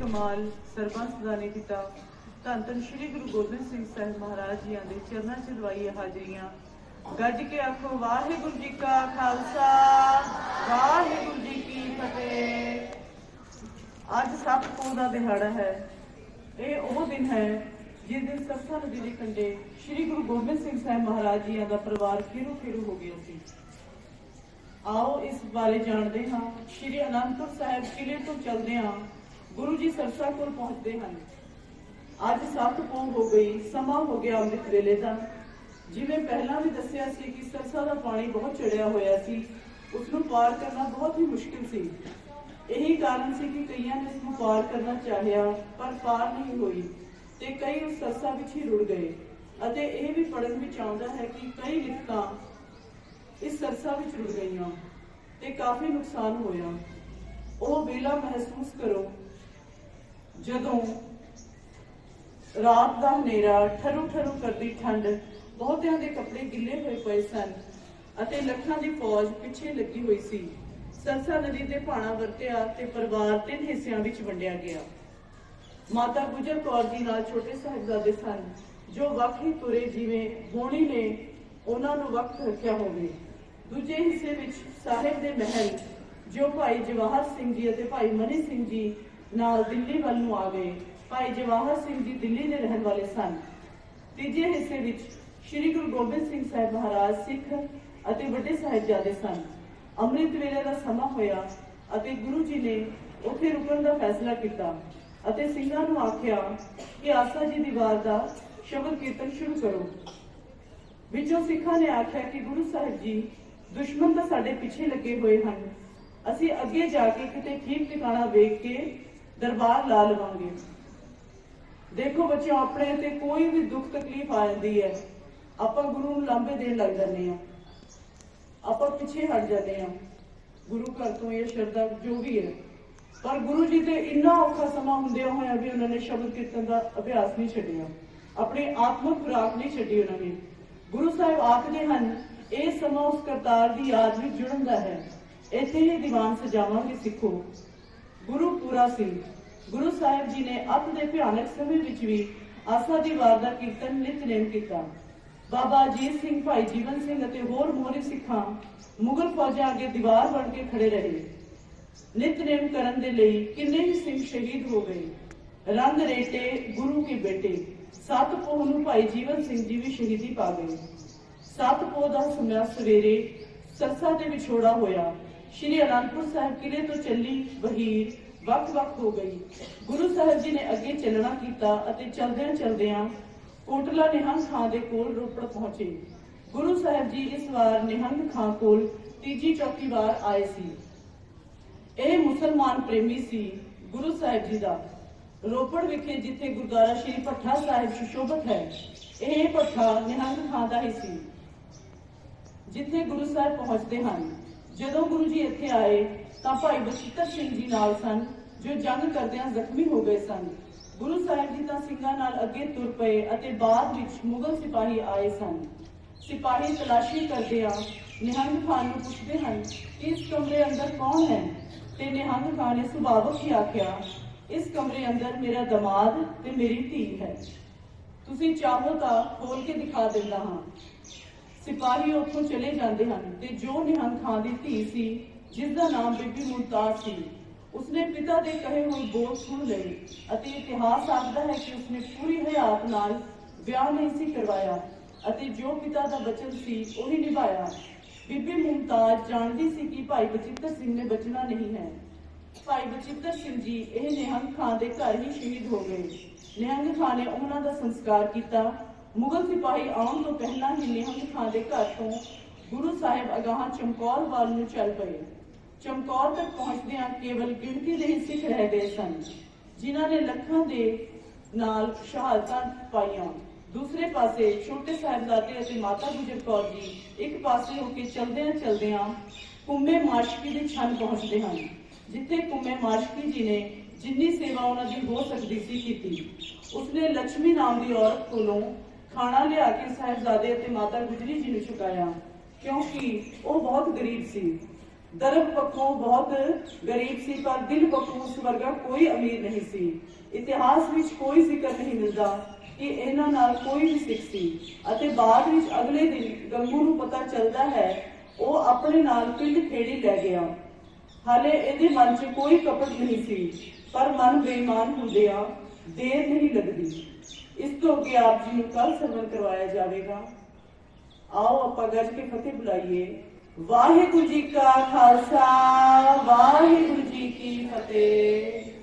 ਕਮਾਲ ਸਰਬੰਸ ਦਾ ਨੇ ਪਿਤਾ ਧੰਨ ਧੰਨ ਸ਼੍ਰੀ ਗੁਰੂ ਗੋਬਿੰਦ ਸਿੰਘ ਸਾਹਿਬ ਮਹਾਰਾਜ ਜੀਆਂ ਦੇ ਚਰਨਾਂ 'ਚ ਲਵਾਈਏ ਹਾਜ਼ਰੀਆਂ। ਗੱਜ ਕੇ ਆਖੋ, ਵਾਹਿਗੁਰੂ ਜੀ ਕਾ ਖਾਲਸਾ, ਵਾਹਿਗੁਰੂ ਜੀ ਕੀ ਫਤਿਹ। ਅੱਜ ਸੱਤ ਪੋਹ ਦਾ ਦਿਹਾੜਾ ਹੈ। ਇਹ ਉਹ ਦਿਨ ਹੈ ਜਿਸ ਦਿਨ ਸਰਸਾ ਨਦੀ ਦੇ ਕੰਢੇ ਸ੍ਰੀ ਗੁਰੂ ਗੋਬਿੰਦ ਸਿੰਘ ਸਾਹਿਬ ਮਹਾਰਾਜ ਜੀ ਦਾ ਪਰਿਵਾਰ ਫਿਰੂ ਫਿਰੂ ਹੋ ਗਿਆ ਸੀ। ਆਓ ਇਸ ਬਾਰੇ ਜਾਣਦੇ ਹਾਂ। ਸ੍ਰੀ ਅਨੰਦਪੁਰ ਸਾਹਿਬ ਕਿਲੇ ਤੋਂ ਚੱਲਦੇ ਹਾਂ ਗੁਰੂ ਜੀ ਸਰਸਾ ਕੋਲ ਪਹੁੰਚਦੇ ਹਨ। ਅੱਜ ਸੱਤ ਪੋਹ ਹੋ ਗਈ, ਸਮਾਂ ਹੋ ਗਿਆ ਅੰਮ੍ਰਿਤ ਵੇਲੇ ਦਾ। ਜਿਵੇਂ ਪਹਿਲਾਂ ਵੀ ਦੱਸਿਆ ਸੀ ਕਿ ਸਰਸਾ ਦਾ ਪਾਣੀ ਬਹੁਤ ਚੜਿਆ ਹੋਇਆ ਸੀ ਉਸ ਨੂੰ ਪਾਰ ਕਰਨਾ ਬਹੁਤ ਹੀ ਮੁਸ਼ਕਿਲ ਸੀ। ਇਹੀ ਕਾਰਨ ਸੀ ਕਿ ਕਈਆਂ ਨੇ ਇਸ ਨੂੰ ਪਾਰ ਕਰਨਾ ਚਾਹਿਆ, ਪਰ ਪਾਰ ਨਹੀਂ ਹੋਈ ਤੇ ਕਈ ਉਸ ਸਰਸਾ ਵਿੱਚ ਹੀ ਰੁੜ ਗਏ। ਅਤੇ ਇਹ ਵੀ ਪੜਨ ਵਿੱਚ ਆਉਂਦਾ ਹੈ ਕਿ ਕਈ ਲਿਖਤਾਂ ਇਸ ਸਰਸਾ ਵਿੱਚ ਰੁੜ ਗਈਆਂ ਤੇ ਕਾਫੀ ਨੁਕਸਾਨ ਹੋਇਆ। ਉਹ ਵੇਲਾ ਮਹਿਸੂਸ ਕਰੋ ਜਦੋਂ ਰਾਤ ਦਾ ਹਨੇਰਾ ਠਰੂ ਠਰੂ ਕਰਦੀ ਠੰਡ, ਬਹੁਤਿਆਂ ਦੇ ਕੱਪੜੇ ਗਿੱਲੇ ਹੋਏ ਪਏ ਸਨ ਅਤੇ ਲੱਖਾਂ ਦੀ ਫੌਜ ਪਿੱਛੇ ਲੱਗੀ ਹੋਈ ਸੀ। ਸਰਸਾ ਨਦੀ ਤੇ ਭਾਣਾ ਵਰਤਿਆ ਤੇ ਪਰਿਵਾਰ ਤਿੰਨ ਹਿੱਸਿਆਂ ਵਿੱਚ ਵੰਡਿਆ ਗਿਆ। ਮਾਤਾ ਗੁਜਰ ਕੌਰ ਜੀ ਨਾਲ ਛੋਟੇ ਸਾਹਿਬਜ਼ਾਦੇ ਸਨ, ਜੋ ਵੱਖ ਹੀ ਤੁਰੇ ਜਿਵੇਂ ਹੋਣੀ ਨੇ, ਉਹਨਾਂ ਨੂੰ ਵੱਖ ਰੱਖਿਆ ਹੋਵੇ। ਦੂਜੇ ਹਿੱਸੇ ਵਿੱਚ ਸਾਹਿਬ ਦੇ ਮਹਿਲ, ਜੋ ਭਾਈ ਜਵਾਹਰ ਸਿੰਘ ਜੀ ਅਤੇ ਭਾਈ ਮਨੀ ਸਿੰਘ ਜੀ ਨਾਲ ਦਿੱਲੀ ਵੱਲ ਨੂੰ ਆ ਗਏ। ਭਾਈ ਜਵਾਹਰ ਸਿੰਘ ਜੀ ਦਿੱਲੀ ਦੇ ਰਹਿਣ ਵਾਲੇ ਸਨ। ਤੀਜੇ ਹਿੱਸੇ ਵਿੱਚ ਸ੍ਰੀ ਗੁਰੂ ਗੋਬਿੰਦ ਸਿੰਘ ਸਾਹਿਬ ਮਹਾਰਾਜ ਸਿੱਖ ਅਤੇ ਵੱਡੇ ਸਾਹਿਬਜ਼ਾਦੇ ਸਨ। ਅੰਮ੍ਰਿਤ ਵੇਲੇ ਦਾ ਸਮਾਂ ਹੋਇਆ ਅਤੇ ਗੁਰੂ ਜੀ ਨੇ ਉੱਥੇ ਰੁਕਣ ਦਾ ਫੈਸਲਾ ਕੀਤਾ ਅਤੇ ਸਿੰਘਾਂ ਨੂੰ ਆਖਿਆ ਕਿ ਆਸਾ ਜੀ ਦੀ ਵਾਰ ਦਾ ਸ਼ਬਦ ਕੀਰਤਨ ਸ਼ੁਰੂ ਕਰੋ। ਵਿੱਚੋਂ ਸਿੱਖਾਂ ਨੇ ਆਖਿਆ ਕਿ ਗੁਰੂ ਸਾਹਿਬ ਜੀ ਦੁਸ਼ਮਣ ਤਾਂ ਸਾਡੇ ਪਿੱਛੇ ਲੱਗੇ ਹੋਏ ਹਨ। ਅਸੀਂ ਅੱਗੇ ਜਾ ਕੇ ਕਿਤੇ ਠੀਕ ਟਿਕਾਣਾ ਵੇਖ ਕੇ ਦਰਬਾਰ ਲਾ ਲਵਾਂਗੇ। ਦੇਖੋ ਬੱਚਿਓ, ਆਪਣੇ ਤੇ ਕੋਈ ਵੀ ਦੁੱਖ ਤਕਲੀਫ ਆ ਜਾਂਦੀ ਹੈ। ਆਪਾਂ ਗੁਰੂ ਨੂੰ ਲਾਂਬੇ ਦੇਣ ਲੱਗ ਜਾਂਦੇ ਆ ਆਪਾਂ ਪਿੱਛੇ ਹਟ ਜਾਂਦੇ ਆ ਗੁਰੂ ਘਰ ਤੋਂ ਇਹ ਸ਼ਰਧਾ ਜੋ ਵੀ ਹੈ। ਪਰ ਗੁਰੂ ਜੀ ਤੇ ਇੰਨਾ ਔਖਾ ਸਮਾਂ ਹੁੰਦਿਆਂ ਹੋਇਆ ਵੀ ਉਹਨਾਂ ਨੇ ਸ਼ਬਦ ਕੀਰਤਨ ਦਾ ਅਭਿਆਸ ਨਹੀਂ ਛੱਡਿਆ। ਆਪਣੀ ਆਤਮਿਕ ਖੁਰਾਕ ਨਹੀਂ ਛੱਡੀ ਉਹਨਾਂ ਨੇ। ਗੁਰੂ ਸਾਹਿਬ ਆਖਦੇ ਹਨ, ਇਹ ਸਮਾਂ ਉਸ ਕਰਤਾਰ ਦੀ ਯਾਦ ਵਿੱਚ ਜੁੜਨ ਦਾ ਹੈ। ਇੱਥੇ ਹੀ ਦੀਵਾਨ ਸਜਾਵਾਂਗੇ ਸਿੱਖੋ। ਗੁਰੂ ਪੂਰਾ ਸਿੰਘ। ਗੁਰੂ ਸਾਹਿਬ ਜੀ ਨੇ ਅੱਤ ਦੇ ਭਿਆਨਕ ਸਮੇਂ ਵਿੱਚ ਵੀ ਆਸਾ ਦੀ ਵਾਰ ਦਾ ਕੀਰਤਨ ਨਿਤਨੇਮ ਕੀਤਾ। ਬਾਬਾ ਅਜੀਤ ਸਿੰਘ, ਭਾਈ ਜੀਵਨ ਸਿੰਘ ਅਤੇ ਹੋਰ ਮੋਹਰੀ ਸਿੱਖਾਂ ਮੁਗਲ ਫੌਜਾਂ ਅੱਗੇ ਦੀਵਾਰ ਬਣ ਕੇ ਖੜੇ ਰਹੇ। ਨਿਤਨੇਮ ਕਰਨ ਦੇ ਲਈ ਕਿੰਨੇ ਹੀ ਸਿੰਘ ਸ਼ਹੀਦ ਹੋ ਗਏ। ਰੰਗ ਰੇਟੇ, ਗੁਰੂ ਕੇ ਬੇਟੇ, ਸਤ ਪੋਹ ਨੂੰ ਭਾਈ ਜੀਵਨ ਸਿੰਘ ਜੀ ਵੀ ਸ਼ਹੀਦੀ ਪਾ ਗਏ। ਸਤ ਪੋਹ ਦਾ ਸਮਾਂ ਸਵੇਰੇ ਸਰਸਾ ਦੇ ਵਿਛੋੜਾ ਹੋਇਆ। ਸ਼੍ਰੀ ਅਨੰਦਪੁਰ ਸਾਹਿਬ ਕਿਲੇ ਤੋਂ ਚੱਲੀ ਵਹੀਰ ਵੱਖ-ਵੱਖ ਹੋ ਗਈ। ਗੁਰੂ ਸਾਹਿਬ ਜੀ ਨੇ ਅੱਗੇ ਚੱਲਣਾ ਕੀਤਾ ਅਤੇ ਚਲਦਿਆਂ ਚਲਦਿਆਂ ਕੋਟਲਾ ਨਿਹੰਗ ਖਾਂ ਦੇ ਕੋਲ ਰੋਪੜ ਪਹੁੰਚੇ। ਗੁਰੂ ਸਾਹਿਬ ਜੀ ਇਸ ਵਾਰ ਨਿਹੰਗ ਖਾਂ ਕੋਲ ਤੀਜੀ ਚੌਥੀ ਵਾਰ ਆਏ ਸੀ। ਇਹ ਮੁਸਲਮਾਨ ਪ੍ਰੇਮੀ ਸੀ ਗੁਰੂ ਸਾਹਿਬ ਜੀ ਦਾ। ਰੋਪੜ ਵਿਖੇ ਜਿੱਥੇ ਗੁਰਦੁਆਰਾ ਸ਼੍ਰੀ ਭੱਠਾ ਸਾਹਿਬ ਸੁਸ਼ੋਭਿਤ ਹੈ, ਇਹ ਭੱਠਾ ਨਿਹੰਗ ਖਾਂ ਦਾ ਹੀ ਸੀ, ਜਿੱਥੇ ਗੁਰੂ ਸਾਹਿਬ ਪਹੁੰਚਦੇ ਹਨ। ਜਦੋਂ ਗੁਰੂ ਜੀ ਇੱਥੇ ਆਏ, ਤਾਂ ਭਾਈ ਬਚਿੱਤਰ ਸਿੰਘ ਜੀ ਨਾਲ ਸਨ, ਜੋ ਜੰਗ ਕਰਦਿਆਂ ਜ਼ਖਮੀ ਹੋ ਗਏ ਸਨ। ਗੁਰੂ ਸਾਹਿਬ ਜੀ ਤਾਂ ਸਿੰਘਾਂ ਨਾਲ ਅੱਗੇ ਤੁਰ ਪਏ ਅਤੇ ਬਾਅਦ ਵਿੱਚ ਮੁਗਲ ਸਿਪਾਹੀ ਆਏ ਸਨ। ਸਿਪਾਹੀ ਤਲਾਸ਼ੀ ਕਰਦਿਆਂ ਨਿਹੰਗ ਖਾਨ ਨੂੰ ਪੁੱਛਦੇ ਹਨ ਕਿ ਇਸ ਕਮਰੇ ਅੰਦਰ ਕੌਣ ਹੈ? ਤੇ ਨਿਹੰਗ ਖਾਨ ਨੇ ਸੁਭਾਵਕ ਹੀ ਆਖਿਆ, ਇਸ ਕਮਰੇ ਅੰਦਰ ਮੇਰਾ ਦਮਾਦ ਤੇ ਮੇਰੀ ਧੀ ਹੈ। ਤੁਸੀਂ ਚਾਹੋ ਤਾਂ ਖੋਲ ਕੇ ਦਿਖਾ ਦਿੰਦਾ ਹਾਂ। ਸਿਪਾਹੀ ਉੱਥੋਂ ਚਲੇ ਜਾਂਦੇ ਹਨ ਤੇ ਜੋ ਨਿਹੰਗ ਖਾਂ ਦੀ ਧੀ ਸੀ, ਜਿਸ ਦਾ ਨਾਮ ਬੀਬੀ ਮੁਮਤਾਜ਼ ਸੀ, ਉਸਨੇ ਪਿਤਾ ਦੇ ਕਹੇ ਹੋਏ ਬੋਲ ਸੁਣ ਲਏ ਅਤੇ ਇਤਿਹਾਸ ਆਖਦਾ ਹੈ ਕਿ ਉਸਨੇ ਪੂਰੀ ਹਯਾਤ ਨਾਲ ਵਿਆਹ ਨਹੀਂ ਸੀ ਕਰਵਾਇਆ ਅਤੇ ਜੋ ਪਿਤਾ ਦਾ ਬਚਨ ਸੀ, ਉਹੀ ਨਿਭਾਇਆ। ਬੀਬੀ ਮੁਮਤਾਜ਼ ਜਾਣਦੀ ਸੀ ਕਿ ਭਾਈ ਬਚਿੱਤਰ ਸਿੰਘ ਨੇ ਬਚਣਾ ਨਹੀਂ ਹੈ। ਭਾਈ ਬਚਿੱਤਰ ਸਿੰਘ ਜੀ, ਇਹ ਨਿਹੰਗ ਖਾਂ ਦੇ ਘਰ ਹੀ ਸ਼ਹੀਦ ਹੋ ਗਏ। ਨਿਹੰਗ ਖਾਂ ਨੇ ਉਹਨਾਂ ਦਾ ਸੰਸਕਾਰ ਕੀਤਾ ਮੁਗਲ ਸਿਪਾਹੀ ਆਉਣ ਤੋਂ ਪਹਿਲਾਂ ਹੀ ਨਿਹੰਗ ਖਾਂ ਦੇ ਘਰ ਤੋਂ ਗੁਰੂ ਸਾਹਿਬ ਅਗਾਹਾਂ ਚਮਕੌਰ ਵੱਲ ਨੂੰ ਚੱਲ ਪਏ। ਚਮਕੌਰ ਤੱਕ ਪਹੁੰਚਦਿਆਂ ਕੇਵਲ ਗਿਣਤੀ ਦੇ ਹੀ ਸਿੱਖ ਰਹਿ ਗਏ ਸਨ, ਜਿਨ੍ਹਾਂ ਨੇ ਲੱਖਾਂ ਦੇ ਨਾਲ ਸ਼ਹਾਦਤਾਂ ਪਾਈਆਂ। ਦੂਸਰੇ ਪਾਸੇ ਛੋਟੇ ਸਾਹਿਬਜ਼ਾਦੇ ਅਤੇ ਮਾਤਾ ਗੁਜਰ ਕੌਰ ਜੀ ਇੱਕ ਪਾਸੇ ਹੋ ਕੇ ਚਲਦਿਆਂ ਚਲਦਿਆਂ ਕੁੰਮੇ ਮਾਸ਼ਕੀ ਦੇ ਛੰਨ ਪਹੁੰਚਦੇ ਹਨ, ਜਿੱਥੇ ਕੁੰਮੇ ਮਾਸ਼ਕੀ ਜੀ ਨੇ ਜਿੰਨੀ ਸੇਵਾ ਉਹਨਾਂ ਦੀ ਹੋ ਸਕਦੀ ਸੀ ਕੀਤੀ। ਉਸਨੇ ਲక్ష్ਮੀ ਨਾਮ ਦੀ ਔਰਤ ਕੋਲੋਂ ਖਾਣਾ ਲਿਆ ਕੇ ਸਾਹਿਬਜ਼ਾਦੇ ਅਤੇ ਮਾਤਾ ਗੁਜਰੀ ਜੀ ਨੂੰ ਛੁਕਾਇਆ, ਕਿਉਂਕਿ ਉਹ ਬਹੁਤ ਗਰੀਬ ਸੀ। ਦਰਬ ਪੱਖੋਂ ਬਹੁਤ ਗਰੀਬ ਸੀ, ਪਰ ਦਿਲ ਪੱਖੋਂ ਉਸ ਵਰਗਾ ਕੋਈ ਅਮੀਰ ਨਹੀਂ ਸੀ। ਇਤਿਹਾਸ ਵਿੱਚ ਕੋਈ ਜ਼ਿਕਰ ਨਹੀਂ ਮਿਲਦਾ ਕਿ ਇਹਨਾਂ ਨਾਲ ਕੋਈ ਵੀ ਸਿੱਖ ਸੀ। ਅਤੇ ਬਾਅਦ ਵਿੱਚ ਅਗਲੇ ਦਿਨ ਗੰਗੂ ਨੂੰ ਪਤਾ ਚੱਲਦਾ ਹੈ, ਉਹ ਆਪਣੇ ਨਾਲ ਪਿੰਡ ਖੇੜੀ ਲੈ ਗਿਆ। ਹਾਲੇ ਇਹਦੇ ਮਨ 'ਚ ਕੋਈ ਕਪਟ ਨਹੀਂ ਸੀ, ਪਰ ਮਨ ਬੇਈਮਾਨ ਹੁੰਦਿਆਂ ਦੇਰ ਨਹੀਂ ਲੱਗਦੀ। ਇਸ ਤੋਂ ਅੱਗੇ ਆਪ ਜੀ ਨੂੰ ਕੱਲ ਸਰਵਨ ਕਰਵਾਇਆ ਜਾਵੇਗਾ ਆਓ ਆਪਾਂ ਗੱਜ ਕੇ ਫਤਿਹ ਬੁਲਾਈਏ ਵਾਹਿਗੁਰੂ ਜੀ ਕਾ ਖਾਲਸਾ ਵਾਹਿਗੁਰੂ ਜੀ ਕੀ ਫਤਿਹ